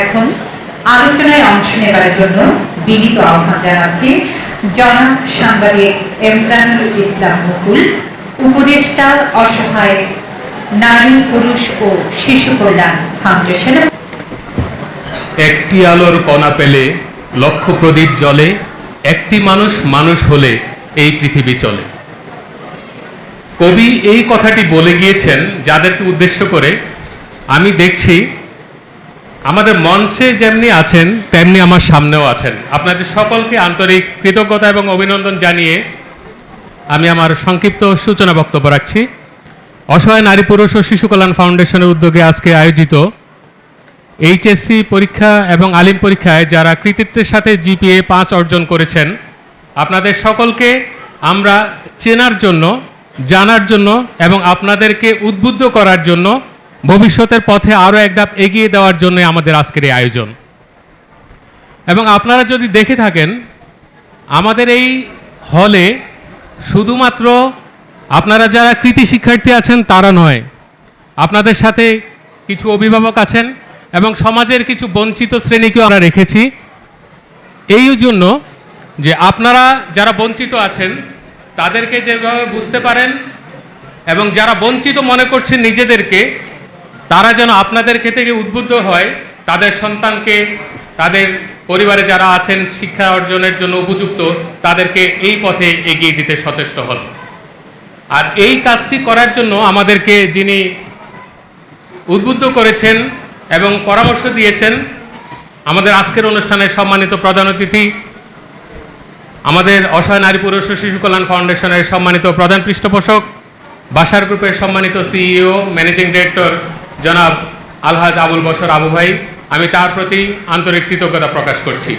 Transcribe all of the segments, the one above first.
এখন আলোচনায় অংশ নেবার জন্য বিনীত আহ্বান জানাচ্ছি জনাব সাংবাদিক এমরানুল ইসলাম মুকুল, উপদেষ্টা অসহায় নারী, পুরুষ ও শিশু কল্যাণ ফাউন্ডেশন। একটি আলোর কণা পেলে লক্ষ প্রদীপ জ্বলে, একটি মানুষ মানুষ হলে এই পৃথিবী চলে। কবি এই কথাটি বলে গিয়েছেন যাদেরকে উদ্দেশ্য করে আমি দেখছি আমাদের মঞ্চে যেমনি আছেন, তেমনি আমার সামনেও আছেন। আপনাদের সকলকে আন্তরিক কৃতজ্ঞতা এবং অভিনন্দন জানিয়ে আমি আমার সংক্ষিপ্ত সূচনা বক্তব্য রাখছি। অসহায় নারী, পুরুষ ও শিশু কল্যাণ ফাউন্ডেশনের উদ্যোগে আজকে আয়োজিত এইচএসসি পরীক্ষা এবং আলিম পরীক্ষায় যারা কৃতিত্বের সাথে জিপিএ পাঁচ অর্জন করেছেন, আপনাদের সকলকে আমরা চেনার জন্য, জানার জন্য এবং আপনাদেরকে উদ্বুদ্ধ করার জন্য ভবিষ্যতের পথে আরও এক ধাপ এগিয়ে দেওয়ার জন্য আমাদের আজকের এই আয়োজন। এবং আপনারা যদি দেখে থাকেন, আমাদের এই হলে শুধুমাত্র আপনারা যারা কৃতি শিক্ষার্থী আছেন তারা নয়, আপনাদের সাথে কিছু অভিভাবক আছেন এবং সমাজের কিছু বঞ্চিত শ্রেণীকেও আমরা রেখেছি। এই জন্য যে আপনারা যারা বঞ্চিত আছেন, তাদেরকে যেভাবে বুঝতে পারেন এবং যারা বঞ্চিত মনে করছেন নিজেদেরকে তারা যেন আপনাদের থেকে উদ্বুদ্ধ হয়, তাদের সন্তানকে, তাদের পরিবারে যারা আছেন, শিক্ষা অর্জনের জন্য উপযুক্ত, তাদেরকে এই পথে এগিয়ে দিতে সচেষ্ট হন। আর এই কাজটি করার জন্য আমাদেরকে যিনি উদ্বুদ্ধ করেছেন এবং পরামর্শ দিয়েছেন, আমাদের আজকের অনুষ্ঠানের সম্মানিত প্রধান অতিথি, আমাদের অসহায় নারী পুরুষ ও শিশু কল্যাণ ফাউন্ডেশনের সম্মানিত প্রধান পৃষ্ঠপোষক, বাসার গ্রুপের সম্মানিত সিইও, ম্যানেজিং ডিরেক্টর জনাব আলহাজ আবুল বসর আবু ভাই, আমি তার প্রতি আন্তরিক কৃতজ্ঞতা প্রকাশ করছি।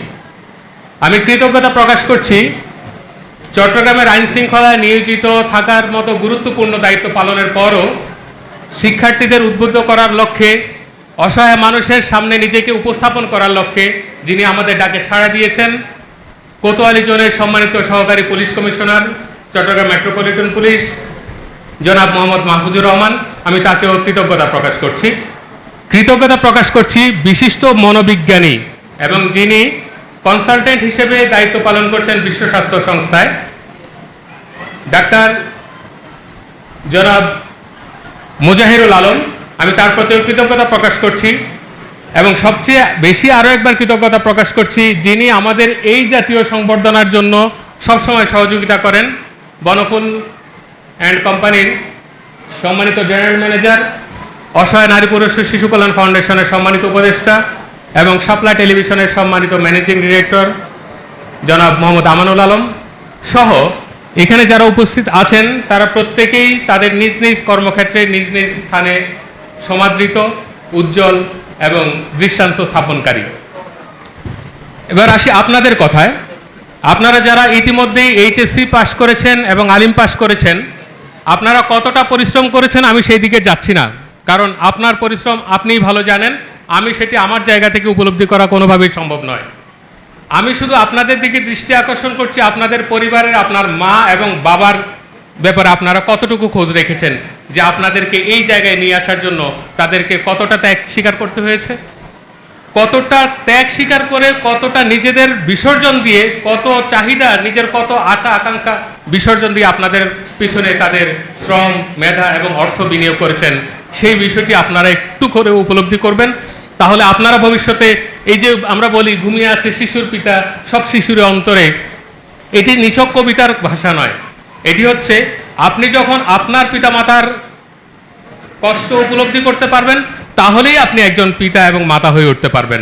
আমি কৃতজ্ঞতা প্রকাশ করছি চট্টগ্রামের আইন শৃঙ্খলায় নিয়োজিত থাকার মতো গুরুত্বপূর্ণ দায়িত্ব পালনের পরও শিক্ষার্থীদের উদ্বুদ্ধ করার লক্ষ্যে, অসহায় মানুষের সামনে নিজেকে উপস্থাপন করার লক্ষ্যে যিনি আমাদের ডাকে সাড়া দিয়েছেন, কোতোয়ালি জোনের সম্মানিত সহকারী police commissioner, Chattogram metropolitan police, জনাব মোহাম্মদ মাহফুজুর রহমান আমি তাকেও কৃতজ্ঞতা প্রকাশ করছি। কৃতজ্ঞতা প্রকাশ করছি বিশিষ্ট মনোবিজ্ঞানী এবং যিনি কনসালটেন্ট হিসেবে দায়িত্ব পালন করছেন বিশ্ব স্বাস্থ্য সংস্থায়। ডাক্তার জনাব মুজাহিরুল আলম, আমি তার প্রতিও কৃতজ্ঞতা প্রকাশ করছি এবং সবচেয়ে বেশি আরও একবার কৃতজ্ঞতা প্রকাশ করছি যিনি আমাদের এই জাতীয় সংবর্ধনার জন্য সবসময় সহযোগিতা করেন বনফুল অ্যান্ড কোম্পানির সম্মানিত জেনারেল ম্যানেজার, অসহায় নারী পুরুষ শিশু কল্যাণ ফাউন্ডেশনের সম্মানিত উপদেষ্টা এবং সাপলা টেলিভিশনের সম্মানিত ম্যানেজিং ডিরেক্টর, জনাব মোহাম্মদ আমানুল আলম সহ এখানে যারা উপস্থিত আছেন, তারা প্রত্যেকেই তাদের নিজ নিজ কর্মক্ষেত্রে, নিজ নিজ স্থানে সমাদৃত, উজ্জ্বল এবং দৃষ্টান্ত স্থাপনকারী। এবার আসি আপনাদের কথায়। আপনারা যারা ইতিমধ্যেই এইচএসসি পাশ করেছেন এবং আলিম পাশ করেছেন আপনারা কতটা পরিশ্রম করেছেন আমি সেই দিকে যাচ্ছি না। কারণ আপনার পরিশ্রম আপনিই ভালো জানেন, আমি সেটি আমার জায়গা থেকে উপলব্ধি করা কোনোভাবেই সম্ভব নয়। আমি শুধু আপনাদের দিকে দৃষ্টি আকর্ষণ করছি, আপনাদের পরিবারের, আপনার মা এবং বাবার ব্যাপারে আপনারা কতটুকু খোঁজ রেখেছেন যে আপনাদেরকে এই জায়গায় নিয়ে আসার জন্য তাদেরকে কতটা ত্যাগ স্বীকার করতে হয়েছে? কতটা ত্যাগ স্বীকার করে, কতটা নিজেদের বিসর্জন দিয়ে, কত চাহিদা, নিজের কত আশা, আকাঙ্ক্ষা বিসর্জন দিয়ে আপনাদের পিছনে তাদের শ্রম মেধা এবং অর্থ বিনিয়োগ করেছেন। সেই বিষয়টি আপনারা একটু করে উপলব্ধি করবেন। তাহলে আপনারা ভবিষ্যতে এই যে আমরা বলি ঘুমিয়ে আছে শিশুর পিতা, সব শিশুর অন্তরে, এটি নিছক কবিতার ভাষা নয়। এটি হচ্ছে আপনি যখন আপনার পিতামাতার কষ্ট উপলব্ধি করতে পারবেন, তাহলেই আপনি একজন পিতা এবং মাতা হয়ে উঠতে পারবেন।